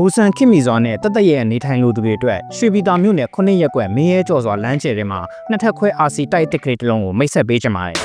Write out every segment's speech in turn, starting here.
ဘူဆန်ခင်မီဇွာနဲ့တသက်ရဲ့နေထိုင်လိုသူတွေအတွက်ရွှေပြည်သာမြို့နယ်9ရက်ကွက်မင်းရဲကျော်စွာလမ်းကျယ်ထဲမှာနှစ်ထပ်ခွဲ RC တိုက်တစ်ကလေးတစ်လုံးကိုမိတ်ဆက်ပေးချင်ပါတယ်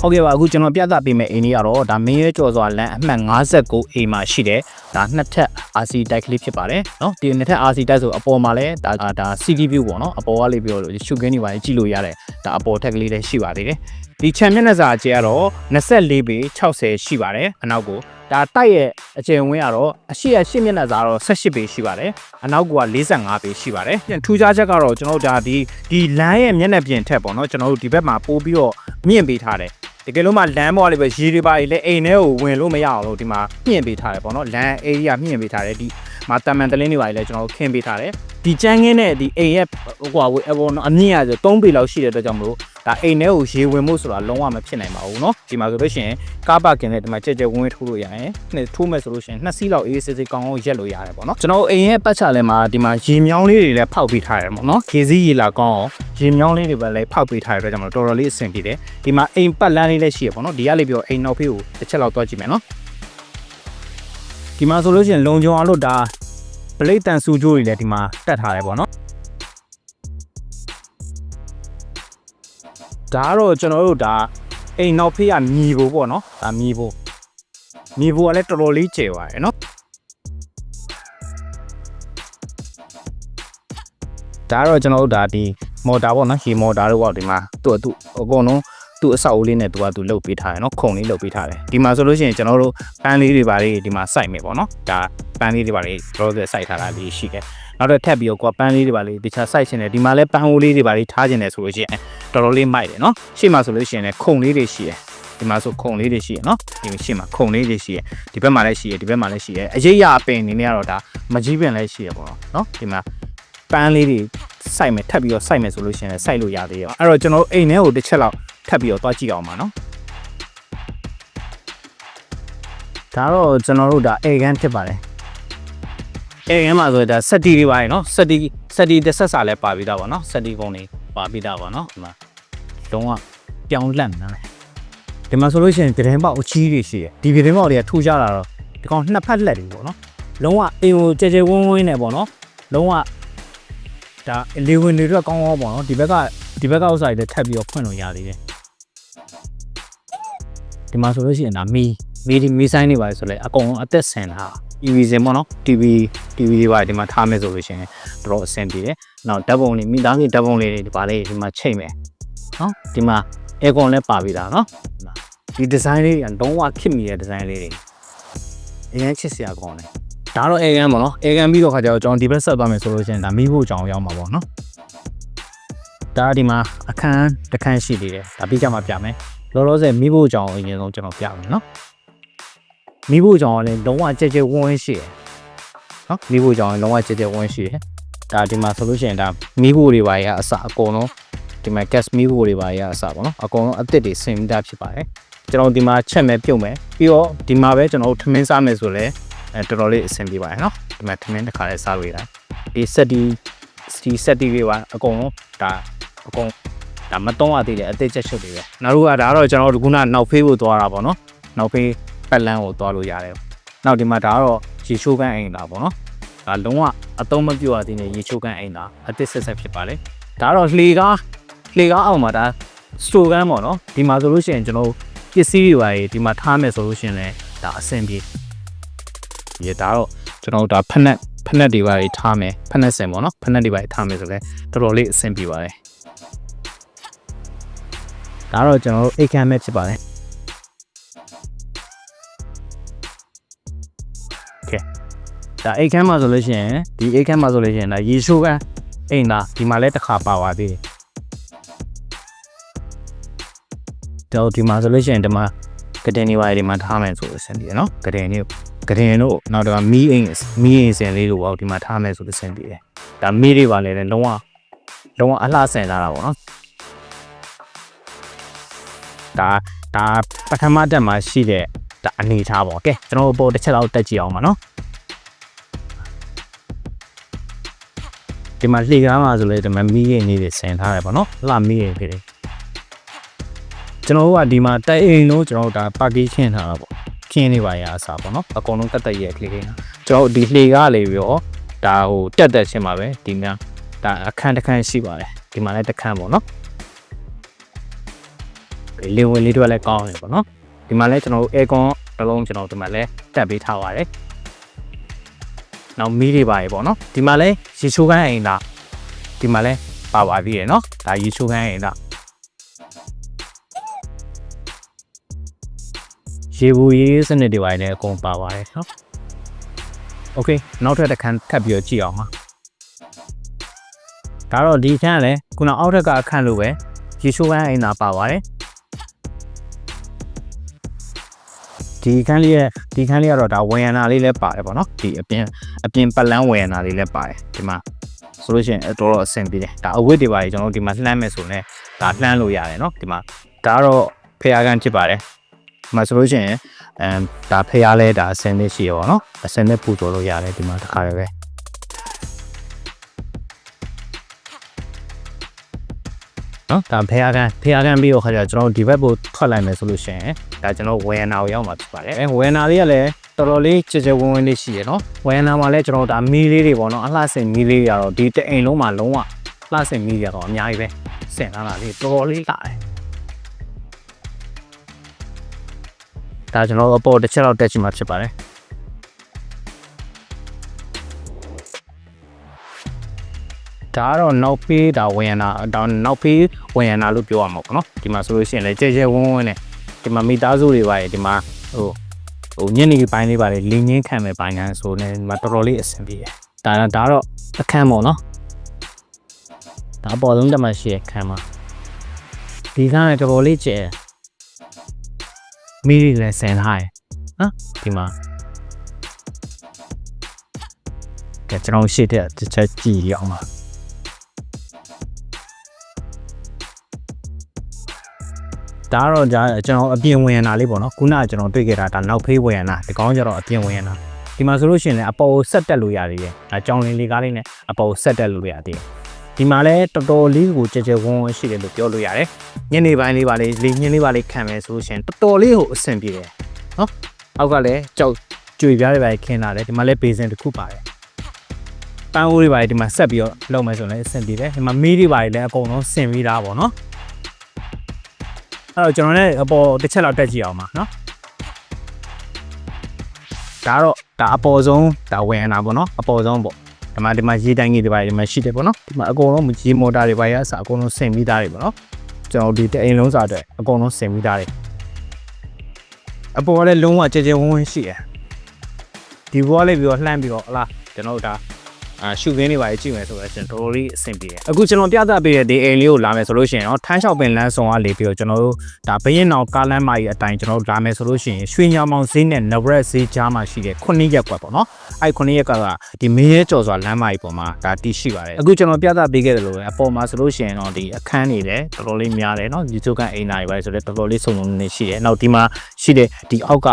ဟုတ်ကဲ့ပါအခုကျွန်တော်ပြသပေးမယ့်အိမ်လေးကတော့ဒါမင်းရဲကျော်စွာလမ်းအမှတ်59အိမ်မှာရှိတယ် ဒါနှစ်ထပ် RC တိုက်ကလေးဖြစ်ပါတယ်နော်ဒီနှစ်ထပ် RC တိုက်ဆိုအပေါ်မှာလည်းဒါဒါ CD view ပေါ့နော်အပေါ်ကလေးပြောလို့ shooting တွေပါကြည့်လို့ရတယ်ဒါအပေါ်ထက်ကလေးလည်းရှိပါသေးတယ်ဒီခြံမျက်နှာစာအကျယ်ကတော့24ပေ60ရှိပါတယ်အနောက်ကိုဒါတိုက်ရဲ့အကျယ်ဝန်းကတော့အရှိရရှိမျက်နှာစာတော့18ပေရှိပါတယ်အနောက်က45ပေရှိပါတယ်ပြန်ထူးခြားချက်ကတော့ကျွန်တော်တို့ဒါဒီဒီလမ်းရဲ့မျက်နှာပြင်ထက်ပေါ့နော်ကျွန်တော်တို့ဒီဘက်မှာပို့ပြီးတော့မြင့်ပေးထားတယ် တကယ်လို့မှလမ်းပေါ်လေးပဲရေတွေပါလေအိမ်ထဲကိုဝင်လို့မရအောင်လို့ဒီမှာမြင့်ပေးထားတယ်ပေါ့နော်လမ်း area မြင့်ပေးထားတယ်ဒီမှာတမန်တလင်းတွေပါလေကျွန်တော်တို့ခင်းပေးထားတယ် ဒီကျန်းကင်းနဲ့ဒီအိမ်ရဲ့ဟိုကွာအပေါ်အမြင့်ရဆို3ပေလောက်ရှိတဲ့အတွက်ကြောင့်မလို့ဒါအိမ်ထဲကိုရေဝင်မှုဆိုတာလုံးဝမဖြစ်နိုင်ပါဘူးเนาะဒီမှာဆိုလို့ရှိရင်ကားပါကင်နဲ့ဒီမှာကြက်ကြက်ဝင်းဝင်းထိုးလို့ရရင်နှစ်ထိုးမဲ့ဆိုလို့ရှိရင်နှစ်စီးလောက်အေးအေးဆေးဆေးကောင်းကောင်းရက်လို့ရတယ်ပေါ့နော်ကျွန်တော်အိမ်ရဲ့ပတ်ချလဲမှာဒီမှာရေမြောင်းလေးတွေလည်းဖောက်ပေးထားတယ်ပေါ့နော်ရေစည်းရေလာကောင်းအောင်ရေမြောင်းလေးတွေပဲလည်းဖောက်ပေးထားတဲ့အတွက်ကြောင့်မလို့တော်တော်လေးအဆင်ပြေတယ်ဒီမှာအိမ်ပတ်လန်းလေးလည်းရှိရပေါ့နော်ဒီကလေးပြောအိမ်နောက်ဖေးကိုတစ်ချက်လောက်တွားကြည့်မယ်နော်ဒီမှာဆိုလို့ရှိရင်လုံခြုံအောင်လို့ဒါ ပလိတ်တန်စူကြိုးတွေလည်းဒီမှာတက်ထားတယ်ပေါ့နော်ဒါကတော့ကျွန်တော်တို့ဒါအိမ်နောက်ဖေးကမြည်ဖို့ပေါ့နော်ဒါမြည်ဖို့မြည်ဖို့ကလည်းတော်တော်လေးကျယ်ပါတယ်နော်ဒါကတော့ကျွန်တော်တို့ဒါဒီမော်တာပေါ့နော်ရေမော်တာတို့ပေါ့ဒီမှာသူ့အတူအကုန်လုံး သူ့အဆောက်အဦလေးနဲ့သူကသူလှုပ်ပေးထားတယ်နော်ခုံလေးလှုပ်ပေးထားတယ်ဒီမှာဆိုလို့ရှိရင်ကျွန်တော်တို့ပန်းလေးတွေပါလေးဒီမှာစိုက်မယ်ပေါ့နော်ဒါပန်းလေးတွေပါလေးတို့တို့စိုက်ထားတာလေးရှိတယ်နောက်တော့ထပ်ပြီးတော့ကိုကပန်းလေးတွေပါလေးတခြားစိုက်ရှင်တယ်ဒီမှာလည်းပန်းအိုးလေးတွေပါလေးထားခြင်းတယ်ဆိုလို့ရှိရင်တော်တော်လေးမိုက်တယ်နော်ရှေ့မှာဆိုလို့ရှိရင်လည်းခုံလေးတွေရှိတယ်ဒီမှာဆိုခုံလေးတွေရှိရနော်ဒီရှေ့မှာခုံလေးတွေရှိရဒီဘက်မှာလည်းရှိရဒီဘက်မှာလည်းရှိရအရေးရအပင်နေနေရတော့ဒါမကြီးပင်လည်းရှိရပေါ့နော်ဒီမှာပန်းလေးတွေစိုက်မယ်ထပ်ပြီးတော့စိုက်မယ်ဆိုလို့ရှိရင်လည်းစိုက်လို့ရသေးရောအဲ့တော့ကျွန်တော်အိမ်ထဲကိုတစ်ချက်လောက် ထပ်ပြီးတော့တွားကြည့်အောင်ပါနော်ဒါတော့ကျွန်တော်တို့ဒါအေကန်ဖြစ်ပါတယ်အေကန်မှာဆိုတော့ဒါစက်တီတွေပါတယ်နော်စက်တီစက်တီတစ်ဆက်စာလည်းပါပြီးသားပါနော်စက်တီပုံတွေပါပြီးသားပါနော်ဒီမှာလုံးဝပြောင်းလဲ့နေတယ်ဒီမှာဆိုလို့ရှိရင်ပြတင်းပေါက်အကြီးတွေရှိတယ်ဒီပြတင်းပေါက်တွေကထူကြတာတော့ဒီကောင်နှစ်ဖက်လက်တွေပေါ့နော်လုံးဝအိမ်ကိုကြဲကြဲဝင်းဝင်းနဲ့ပေါ့နော်လုံးဝဒါလေဝင်တွေတော့ကောင်းကောင်းပေါ့နော်ဒီဘက်ကဒီဘက်ကဥစ္စာတွေလည်းထပ်ပြီးတော့ဖွင့်လို့ရသေးတယ် ဒီမှာဆိုလို့ရှိရင်ဒါမီမီဒီမီဆိုင်တွေပါဆိုလဲအကုန်လုံးအသက်ဆင်တာ EV စင်ပေါ့နော် TV TV တွေပါဒီမှာထားမယ်ဆိုလို့ရှိရင်တော်တော်အဆင်ပြေတယ်နောက်ဓာတ်ပုံလေးမိသားစုဓာတ်ပုံလေးတွေဒီပါလေးဒီမှာချိန်မယ်နော်ဒီမှာ aircon လည်းပါပြီးသားနော်ဒီမှာဒီ design လေးကလုံးဝခစ်မီတဲ့ design လေးတွေအရင်ချစ်စရာကောင်းတယ်ဒါတော့ aircon ပေါ့နော် aircon ပြီးတော့ခါကျတော့ကျွန်တော်ဒီဘက်ဆက်သွားမယ်ဆိုလို့ရှိရင်ဒါမိဖို့ကြောင်ရောက်မှာပေါ့နော်ဒါဒီမှာအခန်းတစ်ခန်းရှိသေးတယ်ဒါပြီးကြမှာပြမယ် လောလောဆယ်မိဖို့ကြောင်အရင်ဆုံးကျွန်တော်ပြမယ်နော်မိဖို့ကြောင်ကလည်းလုံးဝကြဲကြဲဝန်းဝန်းရှိတယ်နော်မိဖို့ကြောင်ကလုံးဝကြဲကြဲဝန်းဝန်းရှိတယ်ဒါဒီမှာဆိုလို့ရှိရင်ဒါမိဖို့တွေပါရအစအကုန်လုံးဒီမှာ gas မိဖို့တွေပါရအစပေါ့နော်အကုန်လုံးအသစ်တွေဆင်ပြီးသားဖြစ်ပါတယ်ကျွန်တော်ဒီမှာချက်မဲ့ပြုတ်မယ်ပြီးတော့ဒီမှာပဲကျွန်တော်တို့ထမင်းစားမယ်ဆိုလဲအဲတော်တော်လေးအဆင်ပြေပါတယ်နော်ဒီမှာထမင်းတစ်ခါလေးစားလို့ရတယ်ဒီဆက်ဒီဒီဆက်ဒီတွေပါအကုန်လုံးဒါအကုန် ဒါမတုံးရသေးတယ်အသေးချက်ချုပ်တွေပဲနောက်တစ်ခုကဒါကတော့ကျွန်တော်တို့ခုနနောက်ဖေးဖို့သွားတာပေါ့နော်နောက်ဖေးပတ်လန်းကိုသွားလို့ရတယ်။နောက်ဒီမှာဒါကတော့ရေချိုးကန်းအိမ်လားပေါ့နော်။ဒါလုံးဝအသုံးမပြုတ်ရသေးတဲ့ရေချိုးကန်းအိမ်လားအသစ်ဆက်ဆက်ဖြစ်ပါလေ။ဒါကတော့လှေကားလှေကားအောင်မှာဒါစတိုကန်းပေါ့နော်။ဒီမှာဆိုလို့ရှိရင်ကျွန်တော်ပစ္စည်းတွေပါဒီမှာထားမယ်ဆိုလို့ရှိရင်လည်းဒါအဆင်ပြေ။ဒီဒါတော့ကျွန်တော်ဒါဖက်နက်ဖက်နက်တွေပါထားမယ်ဖက်နက်စင်ပေါ့နော်ဖက်နက်တွေပါထားမယ်ဆိုလဲတော်တော်လေးအဆင်ပြေပါတယ်။ ဒါတော့ကျွန်တော်တို့အိတ်ခမ်းမဲ့ဖြစ်ပါတယ်ဒါအိတ်ခမ်းမှာဆိုလို့ရှိရင်ဒီအိတ်ခမ်းမှာဆိုလို့ရှိရင်ဒါရေရှိုးကန်းအိမ်သားဒီမှာလည်းတစ်ခါပါပါသေးတယ်တော့ဒီမှာဆိုလို့ရှိရင်ဒီမှာကတင်နေပါဒီမှာထားမယ်ဆိုလို့ဆင်ပြေတယ်နော်ကတင်နေကတင်တို့နောက်တော့မီးအိမ်မီးအိမ်စင်လေးတို့ပေါ့ဒီမှာထားမယ်ဆိုလို့ဆင်ပြေတယ်ဒါမီးတွေပါလေလုံးဝလုံးဝအလှဆင်လာတာပေါ့နော် ဒါဒါပထမတက်မှာရှိတဲ့ဒါအနေထားပေါ့ကဲကျွန်တော်တို့ပို့တစ်ချက်လောက်တက်ကြည့်အောင်ပါနော်ဒီမှာလှေကားမှာဆိုလေဒီမှာမီးရည်နေတွေဆင်ထားတယ်ပေါ့နော်လှမီးရည်ဖြစ်တယ်ကျွန်တော်တို့ကဒီမှာတိုက်အိမ်လုံးကျွန်တော်တို့ဒါပါကီရှင်းထားတာပေါ့ခင်းနေပါရအစားပေါ့နော်အကုန်လုံးတက်တက်ရဲ့ကလေးလေးကျွန်တော်တို့ဒီလှေကားလေးပြီးတော့ဒါဟိုတက်တက်ရှင်းပါပဲဒီများဒါအခန်းတစ်ခန်းရှိပါတယ်ဒီမှာလည်းတစ်ခန်းပေါ့နော် လင်းဝင်လေးတွေလည်းကောင်းတယ်ပေါ့နော်ဒီမှာလည်းကျွန်တော်တို့ aircon တစ်လုံးကျွန်တော်ဒီမှာလည်းတက်ပေးထားပါတယ်နောက်မီးတွေပါရေပေါ့နော်ဒီမှာလည်းရေချိုးကန်းအိမ်လားဒီမှာလည်းပါပါသေးတယ်နော်ဒါရေချိုးကန်းအိမ်လားရေဘူးရေးစနစ်တွေပါလည်းအကုန်ပါပါတယ်နော်โอเคနောက်ထပ်တစ်ခန်းထပ်ပြီးတော့ကြည့်အောင်ပါဒါတော့ဒီခန်းကလည်းခုနအောက်ထက်ကအခန်းလိုပဲရေချိုးကန်းအိမ်သာပါပါတယ် ဒီခန်းလေးရဲ့ဒီခန်းလေးကတော့ဒါဝယ်ရနာလေးလည်းပါတယ်ပေါ့နော်ဒီအပြင်အပြင်ပတ်လန်းဝယ်ရနာလေးလည်းပါတယ်ဒီမှာဆိုလို့ရှိရင်အတော်တော်အဆင်ပြေတယ်ဒါအဝတ်တွေပါကြီးကျွန်တော်တို့ဒီမှာလှမ်းမယ်ဆိုရင်ဒါလှမ်းလို့ရတယ်နော်ဒီမှာဒါကတော့ဖျားကန်ဖြစ်ပါတယ်ဒီမှာဆိုလို့ရှိရင်အမ်ဒါဖျားလဲဒါအဆင်လေးရှိရပါတော့အဆင်နဲ့ပူတော်လို့ရတယ်ဒီမှာတစ်ခါပဲ နော်ဒါဖျားကန်ဖျားကန်ပြီးတော့ခါကျကျွန်တော်တို့ဒီဘက်ကိုထွက်လိုက်မယ်ဆိုလို့ရှိရင်ဒါကျွန်တော်ဝယ်နာကိုရောက်မှာဖြစ်ပါတယ်အဲဝယ်နာလေးကလည်းတော်တော်လေးကြကြဝင်းဝင်းလေးရှိရနော်ဝယ်နာမှာလည်းကျွန်တော်တို့ဒါမီးလေးတွေပေါ့နော်အလှဆင်မီးလေးတွေကတော့ဒီတအိမ်လုံးမှာလုံးဝလှဆင်မီးတွေကတော့အများကြီးပဲဆင်လာတာလေးတော်တော်လေးလာတယ်ဒါကျွန်တော်တို့အပေါ်တစ်ချက်လောက်တက်ချင်မှာဖြစ်ပါတယ် ဒါကတော့နောက်ဖေးဒါဝင်ရနာဒါနောက်ဖေးဝင်ရနာလို့ပြောရမှာပေါ့နော်ဒီမှာဆိုလို့ရှိရင်လည်းကြဲကြဲဝန်းဝန်းနဲ့ဒီမှာမိသားစုတွေပါရဒီမှာဟိုဟိုညနေပိုင်းလေးပါလေလင်းငင်းခံမဲ့ပိုင်းကန်းဆိုနေဒီမှာတော်တော်လေးအဆင်ပြေတယ်ဒါဒါတော့အခန်းပေါ့နော်ဒါအပေါ်ဆုံးတက်မှရှိရခန်းမှာဒီကန်းလည်းတော်တော်လေးကျဲမိရီလည်းဆင်ထားရနော်ဒီမှာကဲကျွန်တော်ရှေ့တဲ့တစ်ချက်ကြည့်ရအောင်ပါ ဒါကတော့ဒါကျွန်တော်အပြင်ဝင်ရနာလေးပေါ့နော်ခုနကကျွန်တော်တွေ့ခဲ့တာဒါနောက်ဖေးဝင်ရနာဒီကောင်းကျတော့အပြင်ဝင်ရနာဒီမှာဆိုလို့ရှိရင်လည်းအပေါ်ကိုဆက်တက်လို့ရသေးတယ်အဲကြောင်လင်းလေးကားလေးနဲ့အပေါ်ကိုဆက်တက်လို့ရသေးတယ်ဒီမှာလည်းတော်တော်လေးကိုကြဲကြဲဝန်းဝန်းရှိတယ်လို့ပြောလို့ရတယ်ညနေပိုင်းလေးပါလေးလေညင်းလေးပါလေးခံမယ်ဆိုလို့ရှိရင်တော်တော်လေးကိုအဆင်ပြေတယ်နော်အောက်ကလည်းကြောက်ကြွေပြားတွေပါခင်းလာတယ်ဒီမှာလည်းဘေးစင်တစ်ခုပါတယ်ပန်းအိုးတွေပါဒီမှာဆက်ပြီးတော့လုပ်မယ်ဆိုရင်လည်းအဆင်ပြေတယ်ဒီမှာမီးတွေပါလည်းအကုန်လုံးဆင်ပြီးသားပေါ့နော် အဲ့တော့ကျွန်တော်လည်းအပေါ်တစ်ချက်လောက်တက်ကြည့်အောင်ပါနော်ဒါတော့ဒါအပေါ်ဆုံးဒါဝင်ရတာပေါ့နော်အပေါ်ဆုံးပေါ့ဒီမှာဒီမှာရေတိုင်ကြီးတွေပါဒီမှာရှိတယ်ပေါ့နော်ဒီမှာအကုန်လုံးရေမော်တာတွေပါရအစအကုန်လုံးဆင်ပြီးသားတွေပေါ့နော်ကျွန်တော်ဒီတအိမ်လုံးစာအတွက်အကုန်လုံးဆင်ပြီးသားတွေအပေါ်ကလည်းလုံးဝကြဲကြဲဝန်းဝန်းရှိတယ်ဒီဘောလေးပြီးတော့လှမ်းပြီးတော့ဟလားကျွန်တော်တို့ဒါ အာရှုခင်းတွေပါကြည့်မယ်ဆိုတော့ကျွန်တော်တော်တော်လေးအဆင်ပြေတယ်အခုကျွန်တော်ပြသပေးတဲ့ဒီအိမ်လေးကိုလာမယ်ဆိုလို့ရှိရင်တော့ထန်းလျှောက်ပင်လမ်းဆောင်ကနေပြီးတော့ကျွန်တော်တို့ဒါဘရင်အောင်ကားလမ်းမကြီးအတိုင်းကျွန်တော်တို့လာမယ်ဆိုလို့ရှိရင်ရွှေညောင်မောင်ဈေးနဲ့နဘရက်ဈေးကြားမှာရှိတဲ့ခုနှစ်ရက်ကွက်ပေါ့နော်အဲ့ခုနှစ်ရက်ကဒီမင်းရဲကျော်စွာလမ်းမကြီးပေါ်မှာဒါတည်ရှိပါတယ်အခုကျွန်တော်ပြသပေးခဲ့တယ်လို့အပေါ်မှာဆိုလို့ရှိရင်တော့ဒီအခန်းတွေလည်းတော်တော်လေးများတယ်နော်ဒီစုကန်အိမ်သားတွေပါဆိုတော့တော်တော်လေးစုံစုံနေရှိတယ်နောက်ဒီမှာရှိတဲ့ဒီအောက်က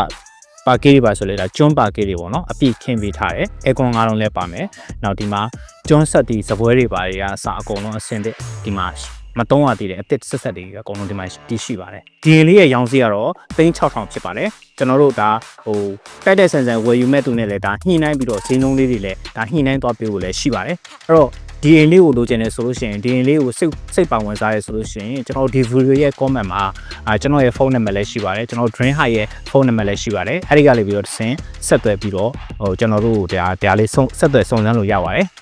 ပါကေးတွေပါဆိုလဲဒါကျွန်းပါကေးတွေပေါ့နော်အပြည့်ခင်းပေးထားတယ်အဲကွန်၅လုံးလဲပါမယ်နောက်ဒီမှာကျွန်းဆက်ဒီစပွဲတွေပါတွေကအစအကုန်လုံးအဆင်သင့်ဒီမှာမတုံးရသေးတယ်အစ်စ်ဆက်ဆက်တွေအကုန်လုံးဒီမှာတည်ရှိပါတယ်ဒီလေးရဲ့ရောင်းစီကတော့3600ဖြစ်ပါတယ်ကျွန်တော်တို့ဒါဟိုတိုက်တဲ့ဆန်ဆန်ဝယ်ယူမဲ့သူနဲ့လည်းဒါညှိနှိုင်းပြီးတော့ဈေးနှုန်းလေးတွေလည်းဒါညှိနှိုင်းသွားပေးဖို့လည်းရှိပါတယ်အဲ့တော့ ဒီအိမ်လေးကိုလိုချင်တယ်ဆိုလို့ရှိရင်ဒီအိမ်လေးကိုစိတ်စိတ်ပါဝင်စားရဲဆိုလို့ရှိရင်ကျွန်တော်ဒီ video ရဲ့ comment မှာအာကျွန်တော်ရဲ့ဖုန်းနံပါတ်လည်းရှိပါတယ်ကျွန်တော် Dream High ရဲ့ဖုန်းနံပါတ်လည်းရှိပါတယ်အဲ့ဒီကလေးပြီးတော့တစ်ဆင့်ဆက်သွယ်ပြီးတော့ဟိုကျွန်တော်တို့ဒါဒါလေးဆုံးဆက်သွယ်စုံစမ်းလို့ရပါတယ်